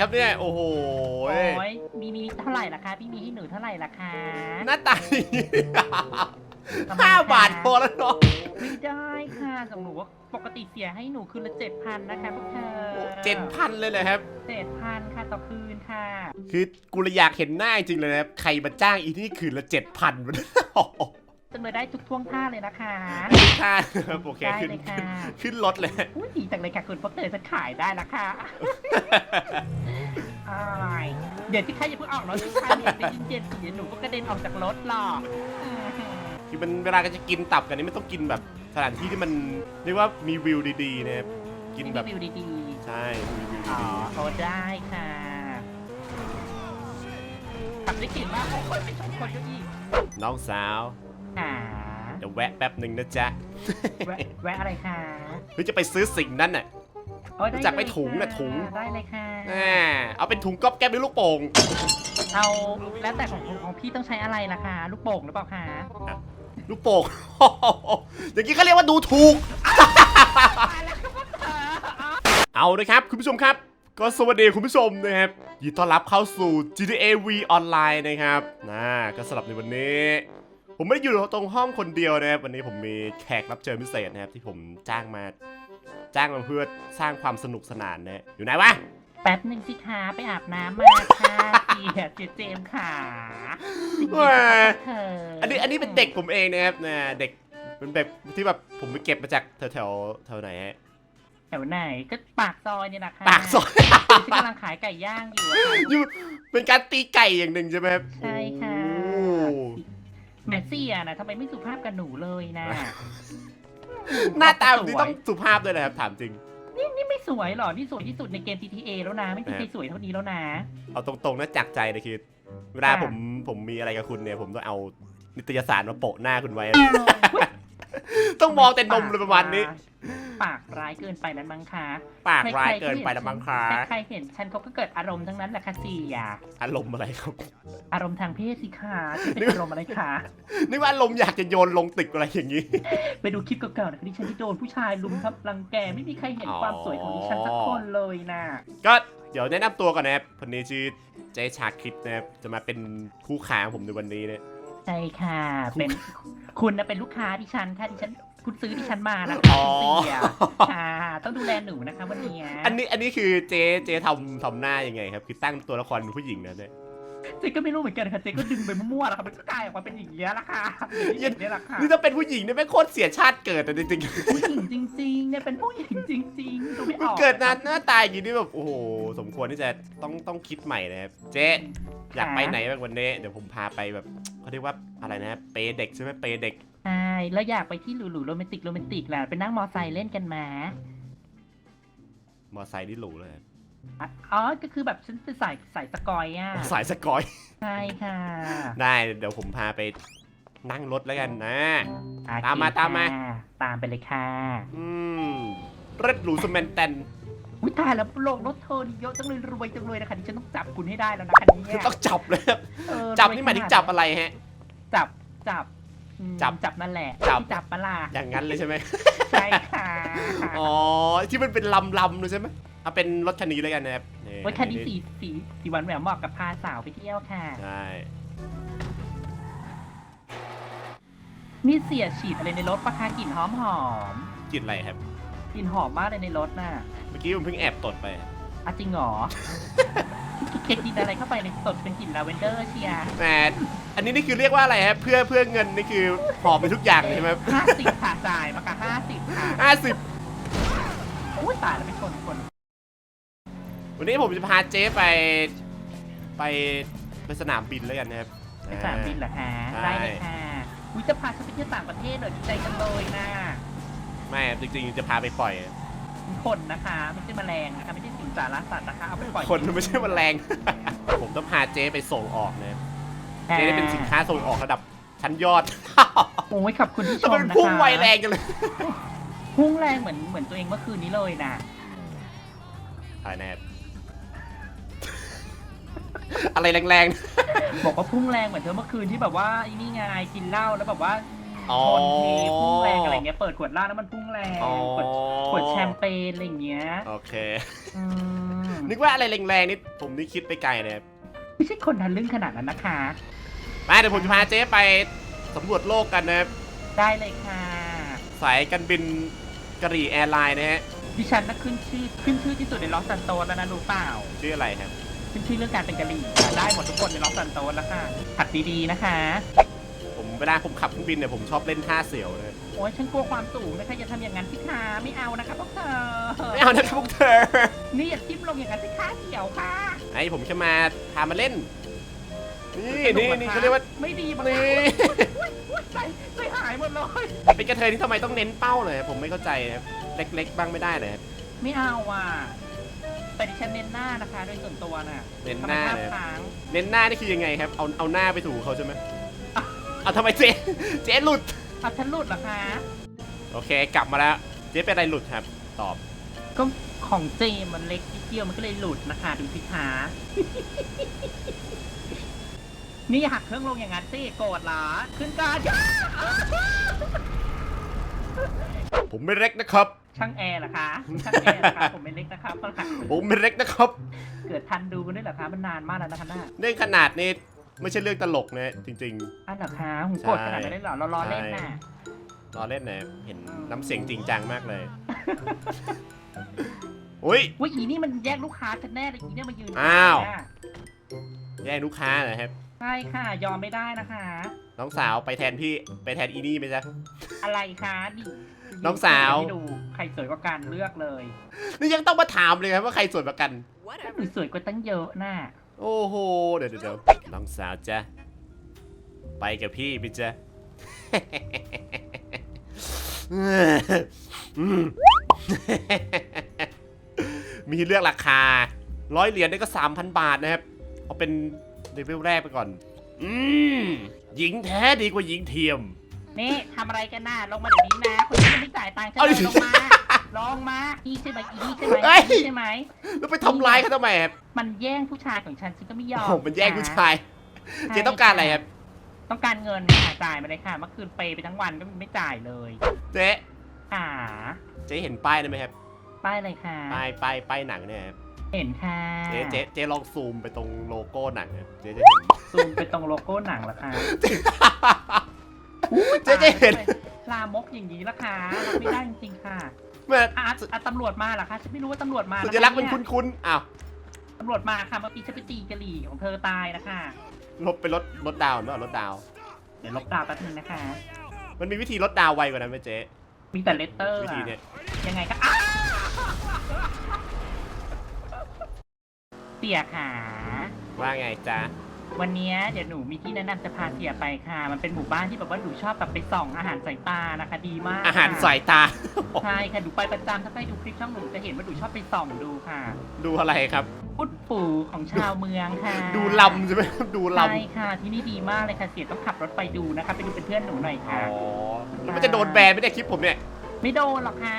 ครับเนี่ย โอ้โห โอ้ยมีมีเท่าไหร่ล่ะคะ พี่มีให้หนูเท่าไหร่ล่ะคะหน้าตาอย่างนี้ทำไมห้าคะบาทพอแล้วเนาะ ไม่ได้ค่ะสำหนูว่าปกติเสียให้หนูคืนละเจ็ดพันนะคะพวกเธอเจ็ดพันเลยเลยครับ เจ็ดพันค่ะต่อคืนค่ะ คือกูเลยอยากเห็นหน้าจริงเลยนะครับ ใครมาจ้างอีนี่คืนละเจ็ดพันมัน จะเลยได้ทุกท่วงท่าเลยนะคะค่าครับโอเคได้ขึ้นเลยค่ะขึ้นรถเลยอุ้ยดีจังเลยค่ะคุณพวกเธอจะขายได้ละค่ะอ้ายเดี๋ยวที่ใครอย่าเพิ่งออกรถที่ใครเนี่ยใจเย็นๆสิเดี๋ยวหนูก็กระเด็นออกจากรถหรอกคือมันเวลาก็จะกินตับกันนี่ไม่ต้องกินแบบสถานที่ที่มันเรียกว่ามีวิวดีๆนะครับกินแบบวิวดีใช่มีวิวๆอ๋อดีโอ้ได้ค่ะขับได้เก่งมากโอ้ยไม่ชนคนเยอะอีกๆน้องสาว ค่ะเดี๋ยวแวะแป๊บหนึ่งนะจ๊ะแวะแวะอะไรคะเฮ้ยจะไปซื้อสิ่งนั้นน่ะ โอ้ยด้รู้จักไหมเลยถุงน่ะค่ถุง ได้เลยค่ะ แหมเอาเป็นถุงก๊อบแก๊บหรือลูกโป่งเอาแล้วแต่ของของพี่ต้องใช้อะไรล่ะคะลูกโป่งหรือเปล่าคะลูกโป่ง อย่างนี้เขาเรียกว่าดูถูก เอาเลยครับ คุณผู้ชมครับ ก็สวัสดีคุณผู้ชมนะครับยินดีต้อนรับเข้าสู่ GTA V Online นะครับนะก็สำหรับในวันนี้ ผมไม่ได้อยู่ตรงห้องคนเดียวนะครับวันนี้ผมมีแขกรับเชิญพิเศษนะครับที่ผมจ้างมา จ้างมาเพื่อสร้างความสนุกสนานนะอยู่ไหนวะแป๊บหนึ่งสิคะไปอาบน้ำมาค่ะเสียเจเจมส์ค่ะแหมเธออันนี้อันนี้เป็นเด็กผมเองนะครับนะเด็กเป็นเด็กที่แบบผมไปเก็บมาจากแถวแถวๆแถวไหนฮะแถวไหนก็ปากซอยเนี่ยนะคะปากซอย ที่กำลังขายไก่ย่างอยู่อะค่ะอยู่เป็นการตีไก่อย่างหนึ่งใช่ไหมครับใช่ค่ะโอ้ แมสซี่อะนะทำไมไม่สุภาพกับหนูเลยนะหน้าตาแบบนี้ต้องสุภาพด้วยนะครับถามจริง นี่นี่ไม่สวยหรอ นี่สวยที่สุดในเกม GTA แล้วนะ ไม่มีใครสวยเท่านี้แล้วนะ เอาตรงๆนะจากใจเลยคือเวลาค่ะผมผมมีอะไรกับคุณเนี่ย ผมต้องเอานิตยสารมาโปะหน้าคุณไว้ ต้องมองแต่นมเลยประมาณนี้ ปากร้ายเกินไปนั้นมั้งคะปากร้ายใคๆเกินไปละมั้งคะใครๆเห็นฉันเขาก็เกิดอารมณ์ทั้งนั้นแหละค่ะเสียอารมณ์อะไรครับ อารมณ์ทางเพศสิคะจะเป็นอารมณ์อะไรคะนึกว่าอารมณ์อยากจะโยนลงตึกอะไรอย่างนี้ ไปดูคลิปเก่าๆนะคะดิฉันที่โดนผู้ชายลุมทับรังแกไม่มีใครเห็นอ๋อความสวยของดิฉันสักคนเลยนะก็เดี๋ยวแนะนำตัวก่อนนะครับคนนี้ชื่อเจชาคลิปนะครับจะมาเป็นคู่ขาของผมในวันนี้เนี่ยใช่ค่ะเป็น คุณนะเป็นลูกค้าดิฉันค่ะดิฉันคุณซื้อดิฉันมานะอ๋คะอคุณเสียค่ะต้องดูแลหนูนะคะวันเนี้ยอันนี้อันนี้คือเจเจทำทำหน้ายังไงครับ คือตั้งตัวละครเป็นผู้หญิงนะเนี่ย เจ๊ก็ไม่รู้เหมือนกันค่ะเจ๊ก็ดึงไปมั่วๆแล้วค่ะมันก็กลายออกมาเป็นอย่างเงี้ยละค่ะอย่างนี้แหละค่ะนี่ถ้าเป็นผู้หญิงเนี่ยไม่งโคตรเสียชาติเกิดแต่จริงผู้หญิงจริงๆเนี่ยเป็นผู้หญิงจริงๆดูไม่ๆอมันอกเกิดหน้าหน้าตายอย่างนี้นี่แบบโอ้โหสมควรที่จะต้องต้องคิดใหม่นะครับเจ๊อยากไปไหนบ้างวันนี้เดี๋ยวผมพาไปแบบ เขาเรียกว่าอะไรนะเปย์เด็กใช่ไหมเปย์เด็ก ใช่แล้วอยากไปที่หรูๆโรแมนติกโรแมนติกล่ะไปนั่งมอไซค์เล่นกันมา มอไซค์นี่หรูเลยครับอะอ๋อ ก็คือแบบฉันเป็นสายสายสกอยอะ สายสกอย ใช่ค่ะได้เดี๋ยวผมพาไปนั่งรถแล้วกันนะ โอเคตามมาตามมา ค่ะตามไปเลยค่ะ อืมรถหรูสแมนแตน อุ้ยตายแล้วโลกรถเธอนี่เยอะจังเลยรวยจังเลยนะคะที่ฉันต้องจับคุณให้ได้แล้วนะคันนี้คือต้องจับเลยครับเออจับรวยนี่หมายถึงขดจับอะไรฮะ จับจับอืมจับจับนั่นแหละจับที่จับปะล่ะอย่างนั้นเลยใช่ไหม ใช่ค่ะอ๋อ ที่มันเป็นลำลำเลยใช่ไหมเอาเป็นรถคันนี้เลยกันนะครับโอ้ยคันนี้สีสีสีหวานแหววเหมาะกับพาสาวไปเที่ยวค่ะ ใช่นี่เสียฉีดอะไรในรถปะคะกลิ่นหอมหอมกลินอะไรครับๆ กลิ่นหอมมากเลยในรถน่ะเมื่อกี้ผมเพิ่งแอบตดไป อะจริงเหรอเคกกินอะไรเข้าไปในสดเป็นกลิ่นลาเวนเดอร์เชียร์แหมอันนี้นี่คือเรียกว่าอะไรครับเพื่อเพื่อเงินนี่คือหอมไปทุกอย่างเลยใช่ไหมห้าสิบค่ะจ่ายมาค่ะห้าสิบค่ะห้าสิบอุ้ยตายแล้วไปชนคนวันนี้ผมจะพาเจ๊ไปไปไปสนามบินแล้วกันนะครับไปสนามบินเหรอคะใช่ได้เลยค่ะอุ้ยจะพาฉันไปเที่ยวต่างประเทศเหรอดีใจจังเลยนะ ไม่ครับจริงๆจะพาไปปล่อย คนนะคะ ไม่ใช่แมลงนะคะไม่ใช่สิงสารสัตว์นะคะเอาไปปล่อยคนไม่ใช่แมลง ผมต้องพาเจ๊ไปส่งออกนะครับเจ๊ได้เป็นสินค้าส่งออกระดับชั้นยอดโอ้ยขอบคุณที่ชทำมไมนะคะมันพุ่งไวแรงกันเลยพุ่งแรงเหมือนเหมือนตัวเองเมื่อคืนนี้เลยนะอะไรนะครับอะไรแรงบอกว่าพุ่งแรงเหมือนเธอเมื่อคืนที่แบบว่าไอ้นี่ไงกินเหล้าแล้วแบบว่า อ๋อ ชนเทพุ่งแรงอะไรเงี้ยเปิดขวดเหล้าแล้วมันพุ่งแรงอ๋อ ขวดขวดแชมเปญอะไรอย่างเงี้ยโอเค อืมนึกว่าอะไรแรงๆนี่ผมนี่คิดไปไกลเลยครับไม่ใช่คนทันลึ่งขนาดนั้นนะคะ มาเดี๋ยวผมจะพาเจ๊ไปสำรวจโลกกันนะครับได้เลยค่ะ สายการบินกะหรี่แอร์ไลน์นะฮะ ดิฉันน่ะขึ้นชื่อขึ้นชื่อที่สุดในลอสซันโตสแล้วนะรู้เปล่า ชื่ออะไรครับ ขึ้นชื่อเรื่องการเป็นกะหรี่ค่ะได้หมดทุกคนในลอสซันโตสแล้วค่ะขัดดีๆนะคะผม เวลาผมขับเครื่องบินเนี่ยผมชอบเล่นท่าเสียวเลยโอ้ยฉันกลัวความสูงนะคะอย่าทำอย่างนั้นสิคะไม่เอานะคะพวกเธอไม่เอานะครับพวกเธอ นี่อย่าทิ่มลงอย่างนั้นสิคะเดี๋ยวค่ะไอ้ผมแค่มาพามาเล่น นี่นี่นี่เขาเรียกว่า ไม่ดีมากนี่ใจใจหายหมดเลยเป็นกระเทยที่ทำไมต้องเน้นเป้าเลยผมไม่เข้าใจนะครับเล็กๆ บ้างไม่ได้เลยครับไม่เอาอะแต่ดิฉันเน้นหน้านะคะโดยส่วนตัวน่ะเน้นหน้าทำเลยไมภาพค้างเน้นหน้านี่คือยังไงครับ เอาเอาหน้าไปถูเขาใช่ไหม เอาทำไมเจ๊เจ๊หลุดเอาฉันหลุดเหรอคะ โอเค กลับมาแล้ว เจ๊เป็นอะไรหลุดครับ ตอบ ก็ของเจมมันเล็กนิดเดียวมันก็เลยหลุดนะคะดูสิคะ นี่หักเครื่องลงอย่างนั้นสิโกรธเหรอ ขึ้นก่อนย่าผมไม่เล็กนะครับ ช่างแอร์เหรอคะ ช่างแอร์เหรอคะ ผมไม่เล็กนะคะฝรั่งผมไม่เล็กนะครับ เกิดทันดูกันด้วยเหรอคะ มันนานมากแล้วนะคะน่า เรื่องขนาดนี้ ไม่ใช่เรื่องตลกนะจริง อันเหรอคะหูโกรธขนาดนั้นเลยเหรอเราล้อเล่นน่ะ ๆรอเล่นนะเห็นน้ำเสียงจริงจังมากเลย อุ้ย ว่าอีนี่มันแย่งลูกค้าฉันแน่เลยอีเนี่ยมายืนอ้าวน่ะแย่งลูกค้าเหรอครับ ใช่ค่ะ ยอมไม่ได้นะคะ น้องสาวไปแทนพี่ไปแทนอีนี่ไหมจ๊ะอะไรคะนี่น้องสาว ให้ดูใครสวยกว่ากันเลือกเลยนี่ยังต้องมาถามเลยครับว่าใครสวยกว่ากันหนูสวยกว่าตั้งเยอะน่ะ โอ้โหเดี๋ยวเดี๋ยวเดี๋ยวน้องสาวจ้ะไปกับพี่ไปจ้ะอืมมีเลือกราคาร้อยเหรียญได้ก็สามพันบาทนะครับ เอาเป็นเลเวลแรกไปก่อน อืมหญิงแท้ดีกว่าหญิงเทียม นี่ทำอะไรกันน่ะลงมาเดี๋ยวนี้นะคนที่ไม่จ่ายตังค์ฉันเอาเลดิยลงมา ลงมาอีใช่ไหมอีนี่ใช่ไหมเฮ้ยอีใช่ไหมแล้วไปทำร้ายเขาทำไมครับมันแย่งผู้ชายของฉันฉันก็ไม่ยอมโอ้โหมันแย่งผู้นะชายเจ๊ต้องการอะไรครับต้องการเงินค่ะจ่ายมาเลยค่ะเมื่อคืนเปย์ไปทั้งวันก็ไม่จ่ายเลยเจ๊ค่ะเจ๊เห็นป้ายได้ไหมครับป้ายอะไรค่ะป้ายป้ายป้ายหนังเนี่ยครับเห็นค่ะเจ๊เจ๊เจ๊ลองซูมไปตรงโลโก้หนังครับเจ๊จะเห็นซูมไปตรงโลโก้หนังเหรอคะเจ๊จะเห็นลามกอย่างนี้ละค่ะรับไม่ได้จริงๆค่ะ เมื่ออะอะตำรวจมาเหรอคะฉันไม่รู้ว่าตำรวจมาสันะญคะลักษณ์มันเยคุ้นๆอ้าวตำรวจมาค่ะเมื่อกี้ฉันไปตีกะหรี่ของเธอตายนะคะลบไปลดลดดาวน์เนอะลดดาวน์เดี๋ยวลบดาวน์แป๊บนึงนะคะ มันมีวิธีลดดาวน์ไวกว่านั้นไหมเจ๊มีแต่เลตเตอร์วิธีอะเนี้ยยังไงก็อ้าวเสียขาว่าไงจ๊ะ วันเนี้ยเดี๋ยวหนูมีที่แนะนำจะพาเสียไปค่ะ มันเป็นหมู่บ้านที่แบบว่าหนูชอบแบบไปส่องอาหารสายตานะคะดีมากอาหารค่ะสายตา ใช่ค่ะหนูไปประจำถ้าไปดูคลิปช่องหนูจะเห็นว่าหนูชอบไปส่องดูค่ะ ดูอะไรครับ พุทธปูของชาวเมืองค่ะดูลำใช่ไหมดูลใช่ค่ะที่นี่ดีมากเลยค่ะเสียต้องขับรถไปดูนะคะไปดูเป็นเพื่อนหนูหน่อยำอ๋ค่ะ อแล้วมันจะโดนแบนไม่ได้คลิปผมเนี่ยไม่โดนหรอกค่ะ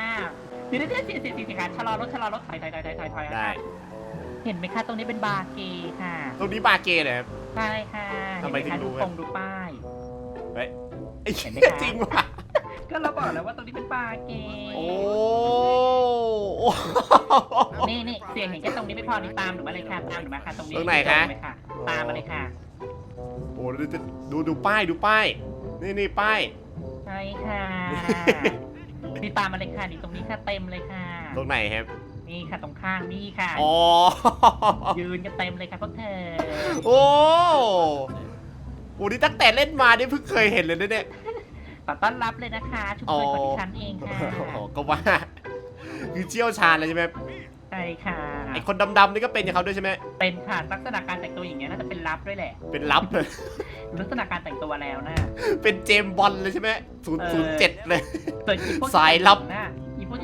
เดี๋ยวเดี๋ยวเดี๋ยวเสียเสียเสียเสียค่ะชะลอรถชะลอรถถอยถอยถอยถอยถอยถอยได้เห็นไหมคะตรงนี้เป็นบาร์เกย์ค่ะ ตรงนี้บาร์เกย์เลยครับ ใช่ค่ะทำไมเห็นหถึงรู้คะครับดูตรงดูป้าย เฮ้ยไอ้เห็นไหมเหี้ยคะ จริงว่ะก็เราบอกแล้วว่าตรงนี้เป็นบาร์เกย์โอ้ นี่นี่เสียงเห็นแค่ตรงนี้ไม่พอนี่ตามหนูมาเลยค่ะตามหนูมาค่ะตรงนี้ตรงไหนคะ เลยค่ะตามมาเลยค่ะ โหดูดูดูป้ายดูป้าย นี่นี่ป้าย ใช่ค่ะ นี่ตามมาเลยค่ะนี่ตรงนี้ค่ะเต็มเลยค่ะ ตรงไหนครับ นี่ค่ะตรงข้างนี่ค่ะ อ๋อ ยืนกันเต็มเลยค่ะพวกเธอ โอ้โหนี่ตั้งแต่เล่นมานี่เพิ่งเคยเห็นเลยนะเนี่ยขอต้อนรับเลยนะคะชุมชนของดิฉันเองค่ะอ๋อก็ว่า คือเชี่ยวชาญเลยใช่ไหมใช่ค่ะ ไอคนดำๆนี่ก็เป็นอย่างเขาด้วยใช่ไหมเป็นค่ะลักษณะการแต่งตัวอย่างเงี้ยน่าจะเป็นลับด้วยแหละ เป็นลับเลยลักษณะการแต่งตัวแล้วนะ เป็นเจมส์บอลเลยใช่ไหมศูนย์ศูนย์เจ็ดเลยส่วนอีพวกที่สายลับ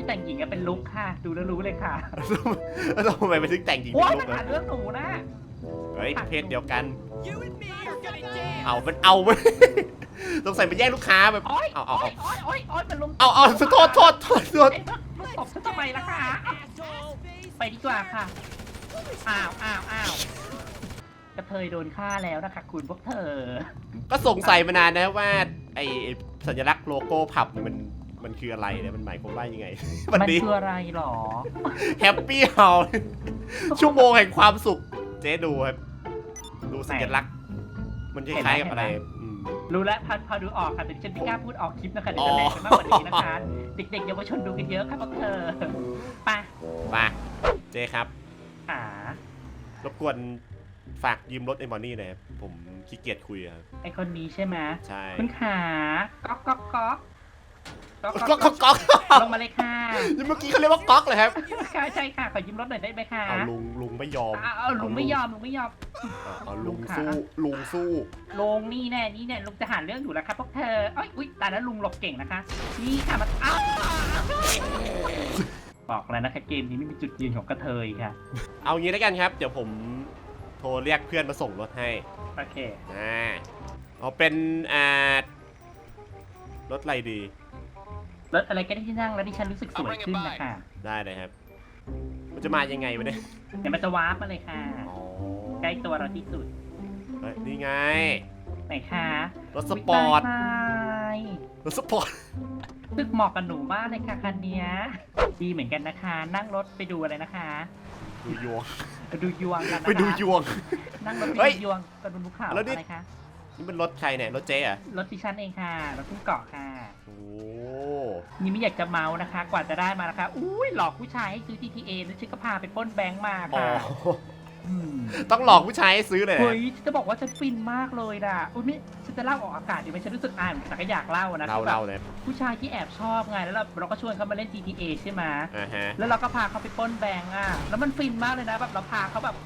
ที่แต่งหญิงอะเป็นลุคค่ะ ดูแล้วรู้เลยค่ะแล้วทำไมไปถึงแต่งหญิงโอ้เป็นยลูมันกเลยหาเรื่องหนูนะ เฮ้ยเพศเดียวกันเอามันเอามันต้องใส่ไปแย่งลูกค้าแบบโอ้ยเอาเอาโอ้เอายโอ้ยโอ้ยโอ้ยมันลุมเอาเอาโทษโทษโทษโทษไอ้พวกลูกตบฉันทำไมล่ะคะไปดีกว่าค่ะ อ้าวอ้าวอ้าวกระเทยโดนฆ่าแล้วนะคะคุณพวกเธอ ก็สงสัยมานานนะว่าไอสัญลักษณ์โลโก้ผับเนี่ยมัน มันคืออะไรเนี่ยมันหมายความว่ายังไงวันมันนี้คืออะไรหรอ แฮปปี้เฮาชั่วโมงแห่งความสุข เจ๊ดูครับ ดูสัญลักษณ์ มันคล้ายๆกับอะไรอืม รู้แล้วพอพอดูออกค่ะแต่ดิฉันไม่กล้าพูดออกคลิปนะคะเดี๋ยวอ๋จะอแรงไปมากกว่านี้นะคะ เด็กๆเยาวชนดูกันเยอะค่ะพวกเธอไปมาเจ๊ครับ อ่ารบกวนฝากยืมรถไอ้มอนี่หน่อยครับผมขี้เกียจคุยอะครับไอคนนี้ใช่ไหมใช่ คุณขาก๊อกก๊อกก๊อก ก๊อกก๊อกก๊อกก๊อกลงมาเลยค่ะเมื่อกี้เขาเรียกว่าก๊อกเลยครับใช่ใช่ค่ะ ขอยืมรถหน่อยได้ไหมคะเอาลุงลุงไม่ยอมเอาเอาลุงไม่ยอมลุงไม่ยอม เอาเอาลุงลุงขาสู้ลุงสู้ ลงนี่แน่นี่แน่ลุงจะหาเรื่องอยู่แล้วครับพวกเธอเอ้ยอุ้ยแต่แล้วลุงหลบเก่งนะคะ นี่ค่ะมันอ้าวบอกแล้วนะคะเกมนี้ไม่มีจุดยืนของกระเทยค่ะ เอางี้แล้วกันครับ เดี๋ยวผมโทรเรียกเพื่อนมาส่งรถให้โอเคอ่าเอาเป็นอ่ารถอะไรดี รถอะไรก็ได้ที่นั่งแล้วดิฉันรู้สึกสวยขึ้นนะคะได้เลยครับ มันจะมายังไงวะเนี่ยเดี๋ยวมันจะวาร์ปมาเลยค่ะ อ๋อใกล้ตัวเราที่สุด เฮ้ยนี่ไง ไหนคะรถสปอร์ตใช่รถสปอร์ตตึกเหมาะกับหนูมากเลยค่ะคันเนี้ยดีเหมือนกันนะคะ นั่งรถไปดูอะไรนะคะ ดูยวงไปดูยวงกันนะคะไปดูยวง นั่งรถไปเฮ้ยดูยวงกันบนภูเขาแล้วนี่ อะไรคะ นี่เป็นรถใครเนี่ยรถเจ๊เหรอะรถดิฉันเองค่ะรถทุ่งเกาะค่ะ โอ้นี่ไม่อยากจะเมานะคะ กว่าจะได้มานะคะอุ้ยหลอกผู้ชายให้ซื้อ TTA แล้วฉันก็พาไปปล้นแบงค์มาอ๋อค่ะมต้องหลอกผู้ชายให้ซื้อเลยเหรอเฮ้ยฉันจะบอกว่าฉันฟินมากเลยนะอุ้ยนี่ฉันจะเล่าออกอากาศดีไหมฉันรู้สึกอายเหมือนกันแต่ก็อยากเล่านะเราที่แบบเราเลยผู้ชายที่แอบชอบไงแล้วเราเราก็ชวนเขามาเล่น GTA ใช่ไหมอ่าฮะแล้วเราก็พาเขาไปปล้นแบงก์อะแล้วมันฟินมากเลยนะแบบเราพาเขาแบบ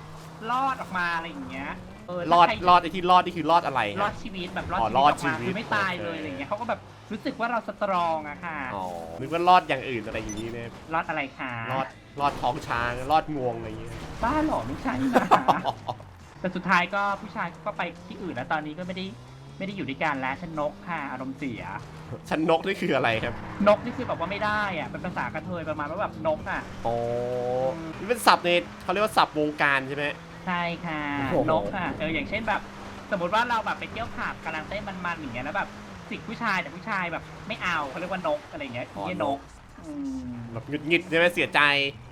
รอดออกมาอะไรอย่างเงี้ย เรอดถ้าใครอดไอ้ที่รอดนี่คือรอดอะไรรอฮะดชีวิตแบบรอดอ๋อชีวิตออกรอดชีมาวิตคือไม่ตายเลยโอเค อะไรอย่างเงี้ยเขาก็แบบรู้สึกว่าเราสตรองอะค่ะอ๋อนึกว่ารอดอย่างอื่นอะไรอย่างนี้เนี่ยรอดอะไรคะรอดรอดท้องช้างรอดงวงอะไรอย่างเงี้ยบ้าเหรอไม่ใช่นะคะแต่สุดท้ายก็ผู้ชายก็ไปที่อื่นแล้วตอนนี้ก็ไม่ได้ไม่ได้อยู่ด้วยกันแล้วฉันนกค่ะอารมณ์เสีย ชันนกนี่คืออะไรครับนกนี่คือแบบว่าไม่ได้อะเป็นภาษากระเทยประมาณว่าแบบนกอะ โอ้นี่เป็นศัพท์ในเขาเรียกว่าศัพท์วงการใช่ไหม ใช่ค่ะโอ้โห นกค่ะเอออย่างเช่นแบบ สมมติว่าเราแบบไปเที่ยวผับกำลังเต้นมันๆอย่างเงี้ยแล้วแบบสิกผู้ชายแต่ผู้ชายแบบ ไม่เอาเขาเรียกว่านกอะไรอย่างเงี้ยเรียกนกอืมแบบหงุดหงิดใช่ไหมเสียใจ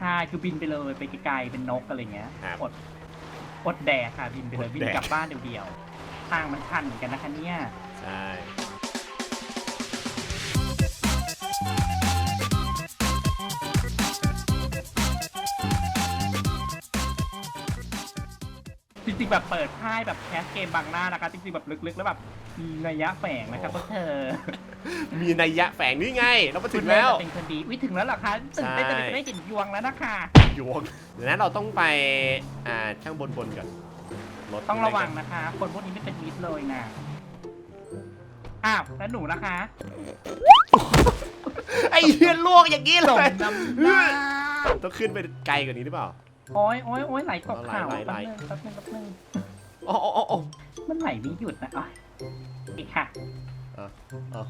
ใช่คือบินไปเลยไปไกลๆเป็นนกอะไรเงี้ยครับอดอดแดกค่ะบินไปเลยอดบินแดกกลับบ้านเดียวๆทางมันชันเหมือนกันนะคะเนี่ย ใช่ ริงๆแบบเปิดค่ายแบบแคสเกมบางหน้านะคะจริงๆแบบลึกๆแล้วแบบมีนัยยะแฝงนะครับพวกเธอมีนัยยะแฝงนี่ไง เรามาถึงแล้วคุณเล่นเป็นคนดีวิถึงแล้วเหรอคะตื่นเต้นใช่จะได้เห็นยวงแล้วนะคะยวงเดี๋ยวนั้นเราต้องไปอ่าข้างบนบนๆก่อนรถต้องระวังนะคะ คนพวกนี้ไม่เป็นมิตรเลยนะอ้าวแล้วหนูนะคะ ไอ้เหี้ยลวกอย่างนี้เลสมยน้ำหน้า ต้องขึ้นไปไกลกว่านี้หรือเปล่า โอ้ยโอ้ยโอ้ยไหลตกข่าวไหลไหลแป๊บนึงแป๊บนึงแป๊บนึงอ๋ออ๋ออ๋อมันไหลไม่หยุดนะอ๋ออีกค่ะอ๋ออ๋อ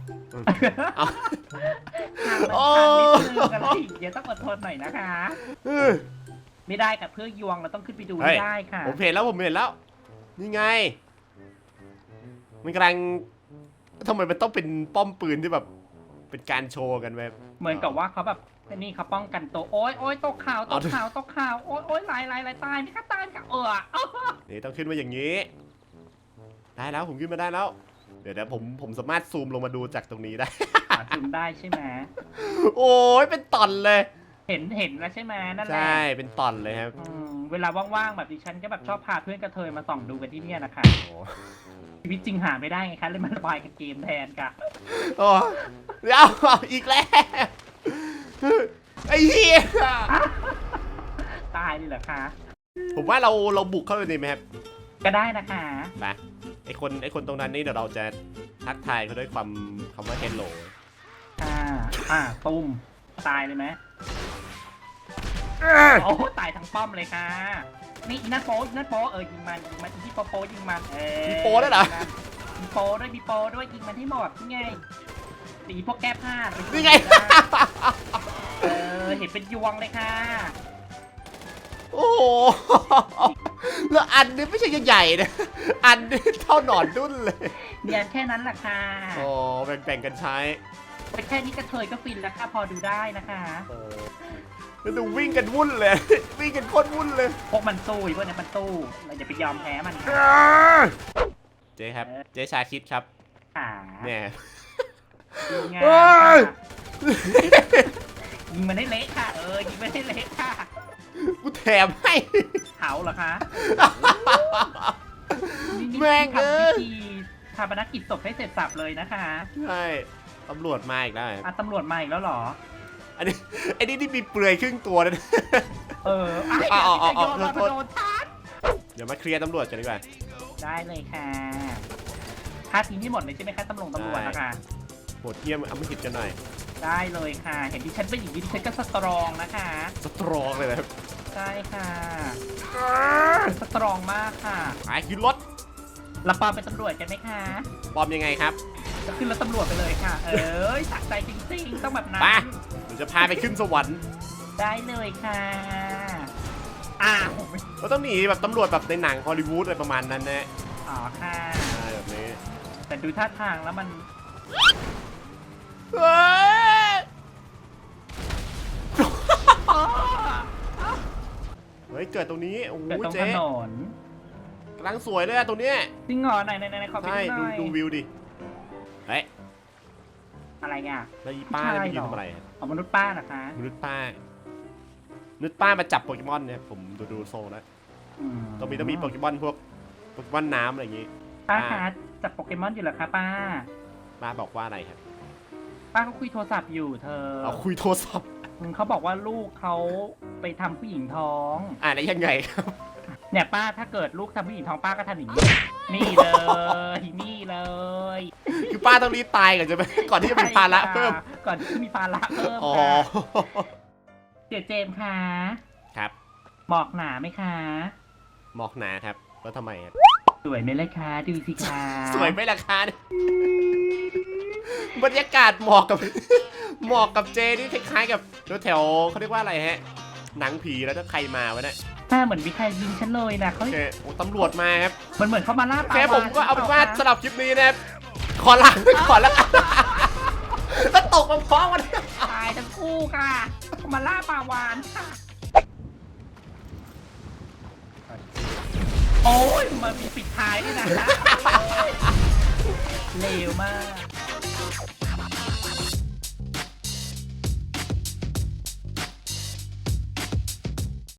ทางมันโอ้ชันนิดนึงอะไรอย่างเดี๋ยวต้องอดทนหน่อยนะคะเออไม่ได้กับเพื่อยวงเราต้องขึ้นไปดูเฮ้ไม่ยได้ค่ะผมเห็นแล้วผมเห็นแล้ว นี่ไง มันกำลังทำไมมันต้องเป็นป้อมปืนที่แบบ เป็นการโชว์กันแบบเหมือนกับว่าเขาแบบ ไอ้นี่เขาป้องกันตัวโอ้ยโอ้ยตกข่าวตเอากข่าวตกข่าวโอ้ยโอ้ยไหลไหลไหลตายไหมคะตายไหมคะเออเอานี่ต้องขึ้นมาอย่างนี้ ได้แล้วผมขึ้นมาได้แล้ว เดี๋ยวเดี๋ยวผมผมสามารถซูมลงมาดูจากตรงนี้ได้หาจุมได้ใช่ไหมโอ้ยเป็นตอนเลย เห็นเห็นแล้วใช่ไหมนั่นแหละใช่เป็นตอนเลยครับอืมเวลาว่างๆแบบดิฉันก็แบบชอบพาเพื่อนกระเทยมาส่องดูกันที่เนี่ยนะคะโอ้ชีวิตจริงหาไม่ได้ไงคะเลยมาระบายกับเกมแทนค่ะโอ้เดี๋ยวอีกแล้ว ไอ้เหี้ยตายเลยเหรอคะ ผมว่าเราเราบุกเข้าไปดีไหมครับก็ได้นะคะไปไอคนไอคนตรงนั้นนี่เดี๋ยวเราจะทักทายเขาด้วยความคำว่า hello อ่า อ่าตุ้ม ตายเลยไหมโอ้ตายทั้งป้อมเลยค่ะ นี่อีนั่นโป๊อีนั่นโป๊เออยิงมันยิงมันอีที่โป๊โป๊ยิงมันเออมีโปรด้วยเหรอมีโป๊ด้วยมีโป๊ด้วยยิงมันให้หมดนี่ไงสีพวกแก้ผ้าปนี่ไง เออเห็นเป็นยวงเลยค่ะ โอ้โห แล้วอันนี้ไม่ใช่ใหญ่ๆนะ อันนี้เท่าหนอนดุ้นเลย เนียนแค่นั้นแหละค่ะโอ้แบ่งๆกันใช้แต่แค่นี้กระเทยก็ฟินแล้วค่ะพอดูได้นะคะโอ้แล้วดูวิ่งกันวุ่นเลย วิ่งกันโคตรวุ่นเลย พวกมันสู้พวกนี้มันสู้เราอย่าไปยอมแพ้มันค่ะเจ๊ครับ เจ๊ชาคิดครับค่ะเนี่ยดีงามเฮ้ยค่ะ ยิงมันได้เละค่ะ เออยิงมันได้เละค่ะกูแถมให้ เผาเหรอคะนี่นี่แม่งทำเอ้ยพิธีทำปนกิจศพให้เสร็จสับเลยนะคะใช่ตำรวจมาอีกแล้วอะตำรวจมาอีกแล้วเหรอ อันนี้ไอ้นี่ที่มีเปลือยครึ่งตัวนะ เอออะอ๋ออ๋ออ๋อโยนมาโทษ โดนทัดเดี๋ยวมาเคลียร์ตำรวจกันดีกว่า ได้เลยค่ะค่าทีมที่หมดเลยใช่ไหมคะตำรวจตำรวจนะคะ โหดเยี่ยมเอาไม่ผิดกันหน่อย ได้เลยค่ะ เห็นดิฉันเป็นอย่างนี้ดิฉันก็สตรองนะคะ สตรองเลยนะครับใช่ค่ะ สตรองมากค่ะไปขึ้นรถเราปลอมเป็นตำรวจกันไหมคะปลอมยังไงครับจะขึ้นรถตำรวจไปเลยค่ะ เอ้ยสักใจจริงๆต้องแบบนั้ไปนเดี๋ยวจะพาไปขึ้นสวรรค์ ได้เลยค่ะอ้าวเราต้องหนีแบบตำรวจแบบในหนังฮอลลีวูดอะไรประมาณนั้นนะอ๋อค่ะใช่แบบนี้แต่ดูท่าทางแล้วมันเฮ้ย เฮ้ยเกิดตรงนี้โอ้โหเกิดตรงถเจ๊นนกำลังสวยเลยอะตรงเนี้ยจริงเหรอไหนไหนไหนขอไปใช่ดูหดูน่อยดูวิวดิเฮ้ยอะไรอะ แล้วอีป้าผู้ชายเนี่ยไปยืนเหรอทำอะไรครับเอามนุษย์ป้านะคะ มนุษย์ป้ามนุษย์ป้ามาจับโปเกมอนเนี่ยผมดูดูโซนแล้วอืมต้องมีต้องมีโปเกมอนพวกโปเกมอนน้ำอะไรอย่างงี้ ป้าอ่าคะจับโปเกมอนอยู่เหรอคะป้า ป้าบอกว่าอะไรครับ ป้าเขาคุยโทรศัพท์อยู่เธอเอาคุยโทรศัพท์อืมเขาบอกว่าลูกเขาไปทำผู้หญิงท้อง อ่านได้ยังไงครับเนี่ยป้าถ้าเกิดลูกทำผู้หญิงท้องป้าก็ทำอย่างนี้นี่เลยนี่เลยคือป้าต้องรีบตายก่อนจะไหมก่อนที่จะมีภาระเพิ่มใช่ค่ะก่อนที่จะมีภาระเพิ่มอ๋อค่ะเจเจมส์คะครับหมอกหนาไหมคะหมอกหนาครับแล้วทำไมครับสวยไหมเลยคะดูสิคะสวยไหมราคาเนี่ย บรรยากาศเหมาะกับ เหมาะกับเจนี่คล้ายๆกับแถวๆเขาเรียกว่าอะไรฮะ หนังผีแล้วถ้าใครมาวะเนี่ยหน้าเหมือนมีใครยิงฉันเลยนะเขาโอเคโอ้ตำรวจมาครับมันเหมือนเขามาล่าโอปลาเคผมก็วเอาเป็นว่าหรืสำหรับคลิปนี้นะครับขอลาไปก่อนแล้วกันแล้วตกมาพร้อมกัน ตายทั้งคู่ค่ะเขามาล่าปลาวานค่ะ โอ้ยมันมีปิดท้ายด้วยนะ เลวมาก